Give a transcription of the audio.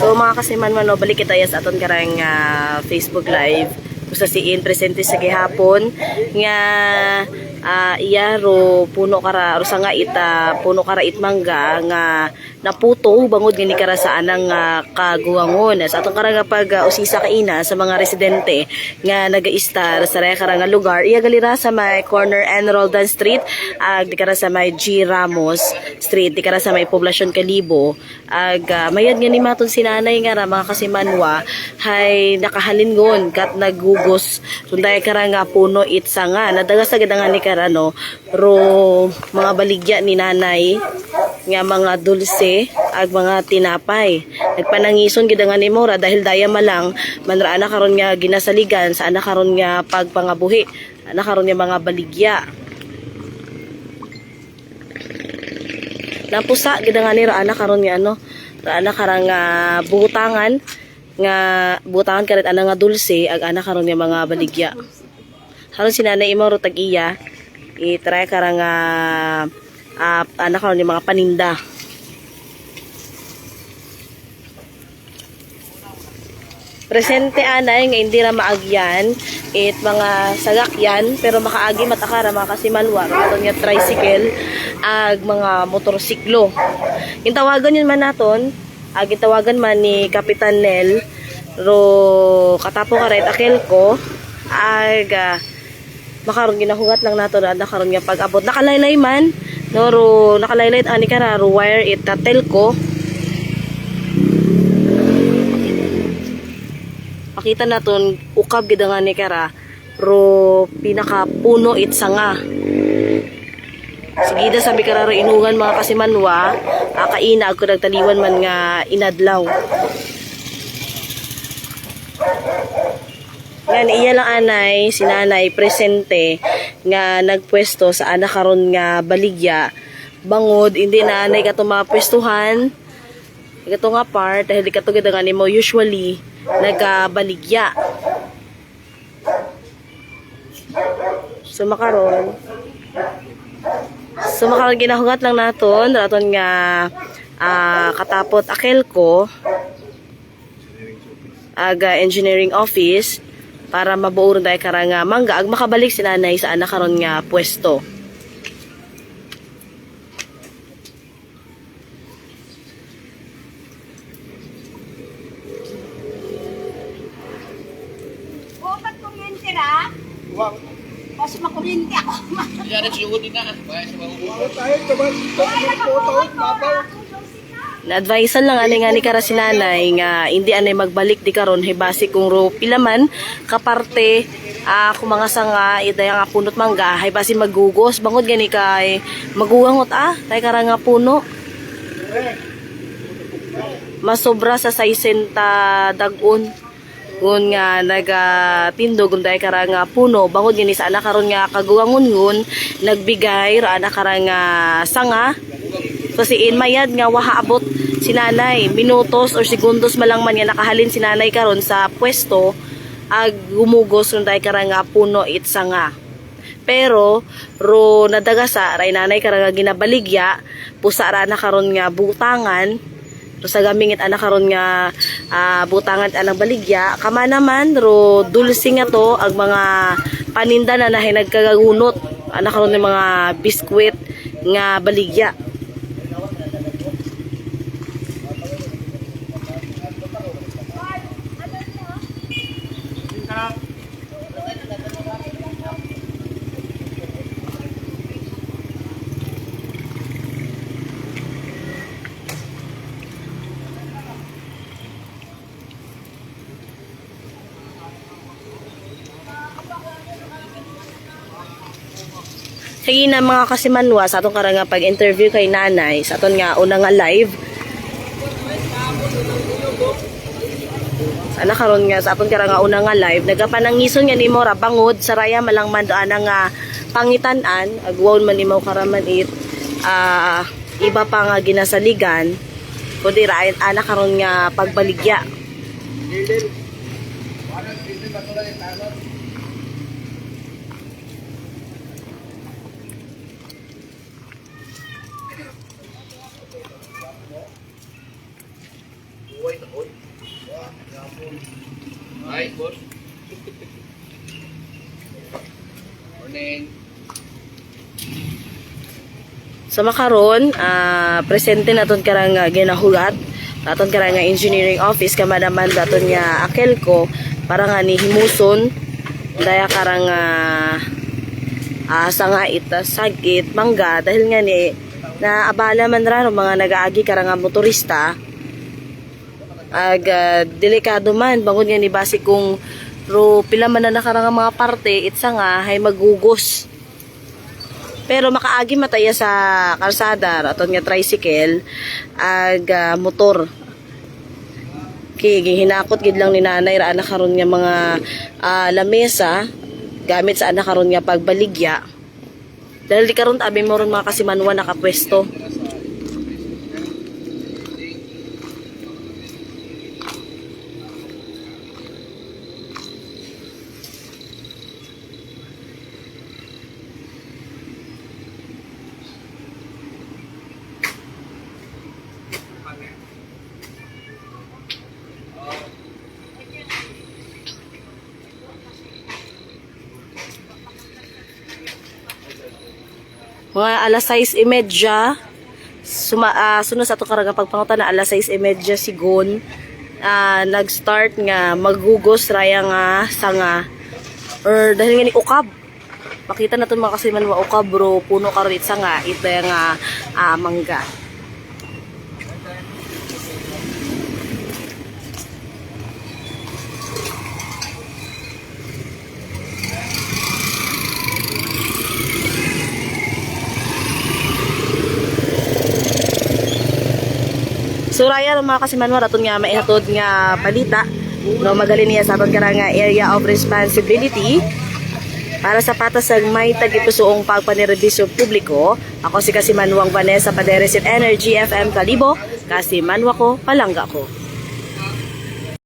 So mga kasiman man balik kita sa aton karang ah, Facebook live. Gusto si In presente sa gihapon nga ah, iya ro puno kara ro sa nga ita puno kara itmangga nga naputo bangod gani kara sa anang ah, kaguwangon. Sa atong karang pag ah, usisa kaina sa mga residente nga naga-istar sa raya karang lugar iya galira sa may corner N. Roldan Street ag di kara sa may G. Ramos Street di kara sa may Poblasyon Kalibo ag ah, mayad nga ni maton sinanay nga ra mga kasimanwa hay nakahalingon kat nagugos sunday kara nga puno itsa nga nadaga sa gidanga ni kara no ro mga baligya ni nanay nga mga dulce ag mga tinapay. Nagpanangison gidanga ni Mora dahil daya malang manra ana karon nga ginasaligan sa ana karon nga pagpangabuhi ana karon nga mga baligya. Napusa gidanga ni ana karon nga ano ana karang nga butangan nga butangan karet ana nga dulce ag ana karon nga mga baligya. Haron si nanay imo ro tag-iya i-try karang nga uh, ana karon nga mga paninda. Presente anay nga hindi ra maagyan it mga sagakyan pero makaagi matakara mga kasimanwa karon nga tricycle ag mga motorsiklo. Yung tawagan yun man naton ag yung tawagan man ni Kapitan Nel ro katapo ka rin akil ko ag ah, makaroon ginahugat lang nato na nakaroon nga pag-abot. Nakalaylay man no ro nakalaylay ani kara ro wire it ta telco. Pakita naton ukab gid nga ni kara ro pinaka puno it sanga Sige da sabi kararo inugan mga kasimanwa, uh, kaina ako nagtaliwan man nga inadlaw. Yan, iya lang anay, sinanay, presente, nga nagpwesto sa anak karon nga baligya. Bangod, hindi na anay ka mapwestuhan. Ito nga part, dahil di ka to nga mo usually, nagabaligya. So makaron, So makaroon ginahugat lang naton raton nga ah, katapot akel ko aga engineering office para mabuoron dahil karang nga mangga ag makabalik si nanay sa anak karon nga pwesto. O, ba't kuryente na? Kasi makuryente ako. Yan ang siyugod din na. Kaya siya mahuhugot. Na-advisean lang ani nga ni kara si nanay nga hindi anay magbalik di karon basi kung ro pilaman kaparte ah kung mga sanga ida nga punot mangga hay basi magugos bangod gani kay maguwangot ah tay kara nga puno. Masobra sa 60 dagon ngun nga naga tindog unday kara nga puno bangod gani sa anak karon nga kaguwangon ngun nagbigay ra anak kara nga sanga so si Inmayad nga wahaabot si nanay. Minutos or segundos malang man nga nakahalin si nanay karon sa pwesto ag gumugos unday kara nga puno it sanga pero ro nadagasa ray nanay kara nga ginabaligya pusa ra na karon nga butangan. Ro sa gamingit ana karon nga ah, butangan anang baligya. Kama naman ro dulce nga to ag mga paninda na nahay nagkagagunot ana karon nga mga biskwit nga baligya Sige na mga kasimanwa sa atong karang nga pag-interview kay nanay sa aton nga una nga live. Sana karon nga sa aton karang nga una nga live nagapanangison nga nimo ra bangod sa raya malang man doan nga pangitan-an agwon man nimo karaman it ah, iba pa nga ginasaligan kundi ra ana karon nga pagbaligya. Buhay na, oy. Hi, boss. Morning. Sa makaron, ah presente naton karang uh, ginahulat. Daton karang nga engineering office kama naman daton nga akelko para nga ni himuson daya karang ah asa nga ita sagit mangga dahil nga ni naabala man ra mga nagaagi karang nga motorista ag ah, delikado man bangon nga ni basi kung ro pila man na nakarang mga parte itsa nga hay magugos. Pero makaagi mataya sa kalsada aton nga tricycle ag ah, motor. Kay gihinakot gid lang ni nanay ra na karon nga mga ah, lamesa gamit sa anak karon nga pagbaligya. Dahil di karon abi mo ron mga kasimanwa nakapwesto mga alas 6:30 suma ah, sunod sa ato karang pagpanguta na alas 6:30 sigon ah, nag-start nga magugos raya nga sanga or dahil nga ni ukab. Makita na mga kasi man wa ukab bro. Puno karon it sanga ita nga ah, mangga So raya ng mga kasimanwar aton nga maihatod nga balita no magali niya sa aton nga area of responsibility para sa patas sa may tagitusuong pagpanirebisyo publiko. Ako si Kasimanwang Vanessa Paderes at Energy FM Kalibo Kasimanwa ko palangga ko